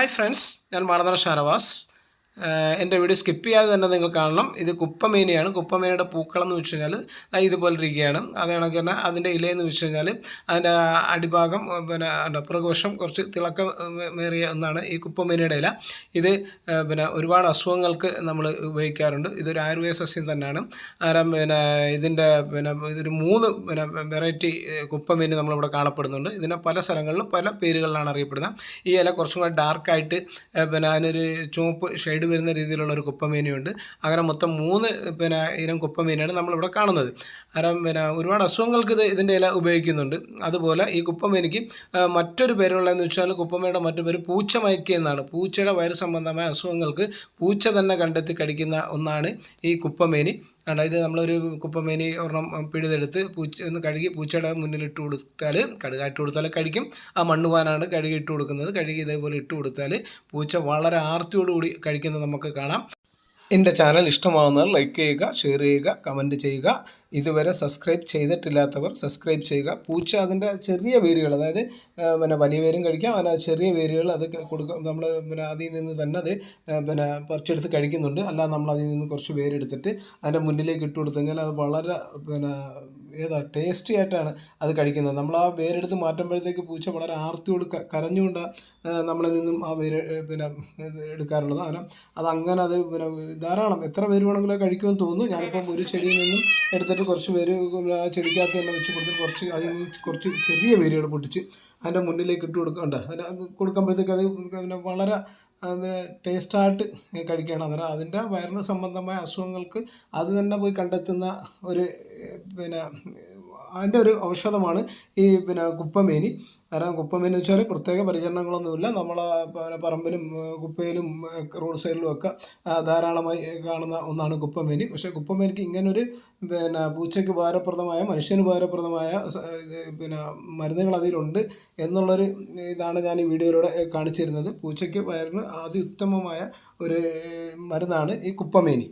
Hi friends ഞാൻ മാണതറ ഷാനവാസ്. എന്റെ video skip ചെയ്യാതെ തന്നെ നിങ്ങൾ കാണണം. ഇത് കുപ്പമേനയാണ്. കുപ്പമേനയുടെ പൂക്കളെന്ന് വെച്ച് കഴിഞ്ഞാൽ ഇതുപോലെ ഇരിക്കുകയാണ്. അത് കണക്ക് തന്നെ അതിന്റെ ഇലയെന്ന് വെച്ച് കഴിഞ്ഞാൽ അതിന്റെ അടിഭാഗം പിന്നെ അതിന്റെ പുറകുവശം കുറച്ച് തിളക്കമേറിയ ഒന്നാണ് ഈ കുപ്പമേനയുടെ ഇല. ഇത് പിന്നെ ഒരുപാട് അസുഖങ്ങൾക്ക് നമ്മൾ ഉപയോഗിക്കാറുണ്ട്. ഇതൊരു ആയുർവേദ സസ്യം തന്നെയാണ്. കാരണം പിന്നെ ഇതിന്റെ പിന്നെ ഇതൊരു മൂന്ന് പിന്നെ വെറൈറ്റി കുപ്പമീൻ നമ്മളിവിടെ കാണപ്പെടുന്നുണ്ട്. ഇതിനെ പല സ്ഥലങ്ങളിലും പല പേരുകളിലാണ് അറിയപ്പെടുന്നത്. ഈ ഇല കുറച്ചും കൂടെ ഡാർക്കായിട്ട് പിന്നെ അതിനൊരു ചുവപ്പ് ഷെയ്ഡ് വരുന്ന രീതിയിലുള്ള ഒരു കുപ്പമീനുണ്ട് അങ്ങനെ മൊത്തം മൂന്ന് പിന്നെ ഇനം കുപ്പമീനാണ് നമ്മളിവിടെ കാണുന്നത്. കാരണം പിന്നെ ഒരുപാട് അസുഖങ്ങൾക്ക് ഇത് ഇതിന്റെ ഇല ഉപയോഗിക്കുന്നുണ്ട്. അതുപോലെ ഈ കുപ്പമീനിക്ക് മറ്റൊരു പേരുള്ളതെന്ന് വെച്ചാൽ കുപ്പമീനയുടെ മറ്റു പേര് പൂച്ച മയക്കി എന്നാണ്. പൂച്ചയുടെ വയറ് സംബന്ധമായ അസുഖങ്ങൾക്ക് പൂച്ച തന്നെ കണ്ടെത്തി കടിക്കുന്ന ഒന്നാണ് ഈ കുപ്പമേനി. ഇത് നമ്മളൊരു കുപ്പമേനി ഒരെണ്ണം പിഴുതെടുത്ത് പൂച്ച ഒന്ന് കഴുകി പൂച്ചയുടെ മുന്നിൽ ഇട്ട് കൊടുത്താൽ കടുകായിട്ട് കൊടുത്താൽ കഴിക്കും ആ മണ്ണുവാനാണ് കഴുകി ഇട്ട് കൊടുക്കുന്നത്. കഴുകി ഇതേപോലെ ഇട്ട് കൊടുത്താൽ പൂച്ച വളരെ ആർത്തിയോടുകൂടി കഴിക്കുന്നത് നമുക്ക് കാണാം. എന്റെ ചാനൽ ഇഷ്ടമാവുന്നവർ ലൈക്ക് ചെയ്യുക ഷെയർ ചെയ്യുക കമന്റ് ചെയ്യുക. ഇതുവരെ സബ്സ്ക്രൈബ് ചെയ്തിട്ടില്ലാത്തവർ സബ്സ്ക്രൈബ് ചെയ്യുക. പൂച്ച അതിന്റെ ചെറിയ വേരുകൾ അതായത് പിന്നെ വലിയ വേരും കഴിക്കാം അതിന് ചെറിയ വേരുകൾ അത് കൊടുക്കും നമ്മൾ പിന്നെ അതിൽ നിന്ന് തന്നെ അത് പിന്നെ പറിച്ചെടുത്ത് കഴിക്കുന്നുണ്ട്. അല്ലാതെ നമ്മൾ അതിൽ നിന്ന് കുറച്ച് വേരെടുത്തിട്ട് അതിന്റെ മുന്നിലേക്ക് ഇട്ട് കൊടുത്തു കഴിഞ്ഞാൽ അത് വളരെ പിന്നെ ഏതാ ടേസ്റ്റി ആയിട്ടാണ് അത് കഴിക്കുന്നത്. നമ്മൾ ആ വേരെടുത്ത് മാറ്റുമ്പോഴത്തേക്ക് പൂച്ച വളരെ ആർത്തിയോട് കരഞ്ഞുകൊണ്ട് നമ്മളിൽ നിന്നും ആ വേര് പിന്നെ എടുക്കാറുള്ളത്. കാരണം അത് അങ്ങനെ അത് പിന്നെ ധാരാളം. എത്ര പേര് വേണമെങ്കിലും കഴിക്കുമെന്ന് തോന്നുന്നു. ഞാനിപ്പം ഒരു ചെടിയിൽ നിന്നും എടുത്തിട്ട് കുറച്ച് പേര് ആ ചെടിക്കകത്ത് തന്നെ വെച്ച് കൊടുത്ത് കുറച്ച് അതിൽ നിന്ന് കുറച്ച് ചെറിയ വേരുകൾ പൊട്ടിച്ച് അതിന്റെ മുന്നിലേക്ക് ഇട്ട് കൊടുക്കണ്ട അതിന് അത് കൊടുക്കുമ്പോഴത്തേക്ക് അത് പിന്നെ വളരെ ടേസ്റ്റായിട്ട് കഴിക്കുകയാണ് അന്നേരം അതിന്റെ വയറിന് സംബന്ധമായ അസുഖങ്ങൾക്ക് അത് തന്നെ പോയി കണ്ടെത്തുന്ന ഒരു പിന്നെ അതിന്റെ ഒരു ഔഷധമാണ് ഈ പിന്നെ കുപ്പമേനി. കാരണം കുപ്പമേനി എന്ന് വെച്ചാൽ പ്രത്യേക പരിചരണങ്ങളൊന്നുമില്ല. നമ്മൾ പിന്നെ പറമ്പിലും കുപ്പയിലും റോഡ് സൈഡിലും ഒക്കെ ധാരാളമായി കാണുന്ന ഒന്നാണ് കുപ്പമേനി. പക്ഷേ കുപ്പമേനിക്ക് ഇങ്ങനൊരു പിന്നെ പൂച്ചയ്ക്ക് ഉപകാരപ്രദമായ മനുഷ്യന് ഉപകാരപ്രദമായ പിന്നെ മരുന്നുകൾ അതിലുണ്ട് എന്നുള്ളൊരു ഇതാണ് ഞാൻ ഈ വീഡിയോയിലൂടെ കാണിച്ചിരുന്നത്. പൂച്ചയ്ക്ക് വയറിന് അത്യുത്തമമായ ഒരു മരുന്നാണ് ഈ കുപ്പമേനി.